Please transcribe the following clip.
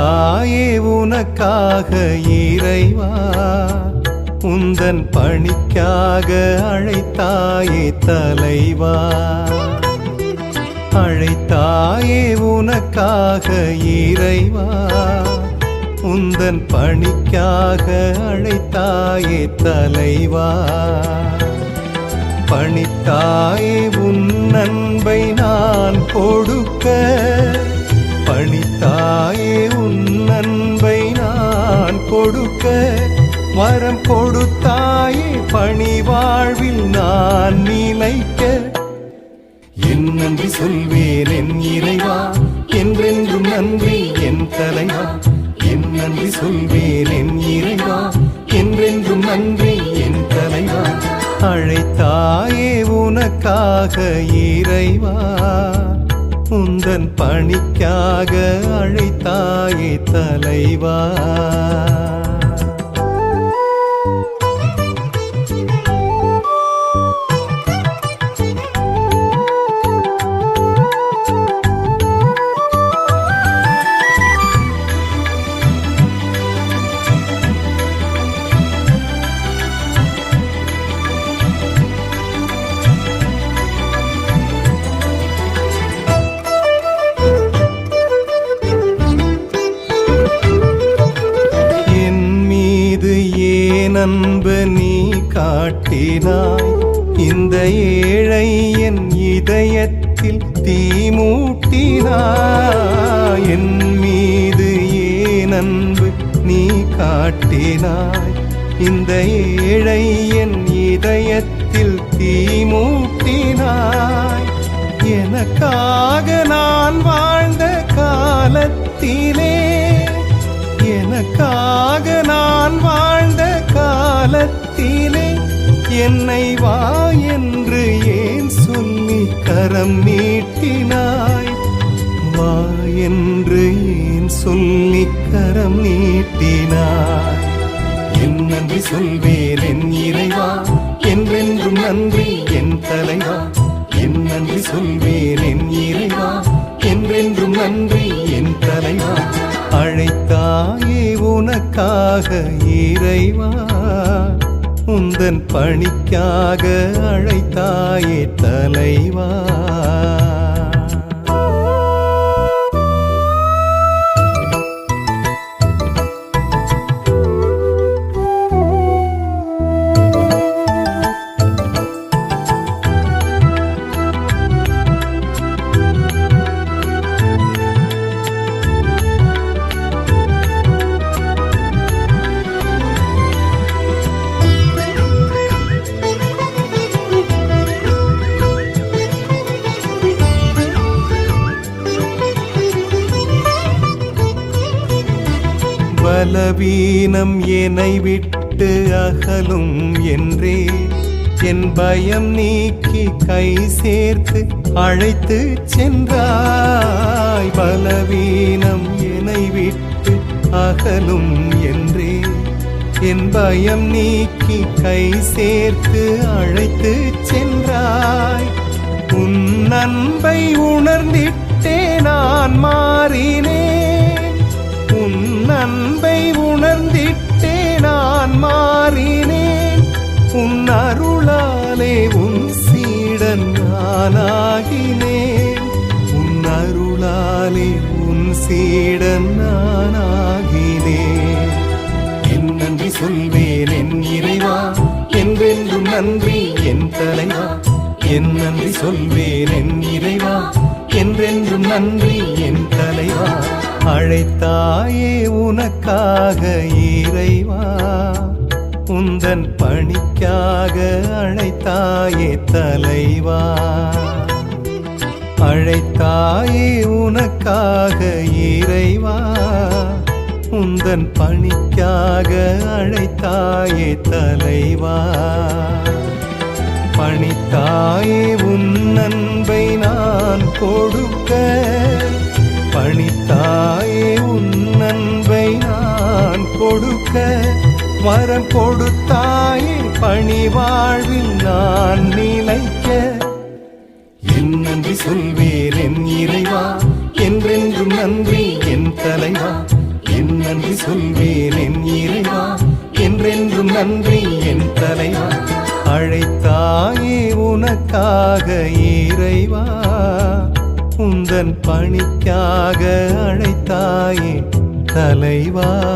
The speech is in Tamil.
தாயே உனக்காக இறைவா உந்தன் பணிக்காக அழைத்தாயே தலைவா. அழைத்தாயே உனக்காக இறைவா உந்தன் பணிக்காக அழைத்தாயே தலைவா. பணித்தாயே உன் அன்பை நான் கொடுக்க பணித்தாய் வரம் கொடுத்தாயே பணி வாழ்வில் நான் நிலைக்க. என் நன்றி சொல்வேன் என் இறைவா. என்றென்றும் நன்றி என் தலைவா. என் நன்றி சொல்வேன் என் இறைவா. என்றென்றும் நன்றி என் தலைவா. அழைத்தாயே உனக்காக இறைவா. உந்தன் பணிக்காக அழைத்தாயே தலைவா. காட்டினாய். இந்த ஏழை என் இதயத்தில் தீமூட்டினாய் என் மீது ஏன் அன்பு நீ காட்டினாய்? இந்த ஏழை என் இதயத்தில் தீமூட்டினாய் எனக்காக நான் வாழ்ந்த காலத்திலே எனக்காக காலத்திலே என்னை வா என்று ஏன் சொல்லி கரம் நீட்டினாய்? வா என்று ஏன் சொல்லி கரம் நீட்டினாய்? என் நன்றி சொல்வேன் என் இறைவா. என்றென்றும் நன்றி என் தலைவா. என் நன்றி சொல்வேன் என் இறைவா. என்றென்றும் நன்றி என் தலைவா. அழைத்தாயே உனக்காக இறைவா? உந்தன் பணிக்காக அழைத்தாயே தலைவா? பலவீனம் என்னை விட்டு அகலும் என்றே. என் பயம் நீக்கி கை சேர்த்து அழைத்து சென்றாய். பலவீனம் என்னை விட்டு அகலும் என்றே. என் பயம் நீக்கி கை சேர்த்து அழைத்து சென்றாய். உன் அன்பை உணர்ந்திட்டே நான் மாறினேன் உன் அருளாலே உன் சீடன் நானாகினேன். உன் அருளாலே உன் சீடன் நானாகினேன். என் நன்றி சொல்வேன் என் இறைவா. என்றென்றும் நன்றி என் தலைவா. என் நன்றி சொல்வேன் என் இறைவா. என்றென்றும் நன்றி என் தலைவா. அழைத்தாயே உனக்காக இறைவா. உந்தன் பணிக்காக அழைத்தாயே தலைவா. அழைத்தாயே உனக்காக இறைவா. உந்தன் பணிக்காக அழைத்தாயே தலைவா. பணித்தாயே உன் அன்பை நான் கொடுக்க வரம் கொடுத்தாயே பணி வாழ்வில் நான் நிலைக்க. என் நன்றி சொல்வேன் என் இறைவா. என்றென்றும் நன்றி என் தலைவா. என் நன்றி சொல்வேன் என் இறைவா. என்றென்றும் நன்றி என் தலைவா. அழைத்தாயே உனக்காக இறைவா. உந்தன் பணிக்காக அழைத்தாயே தலைவா.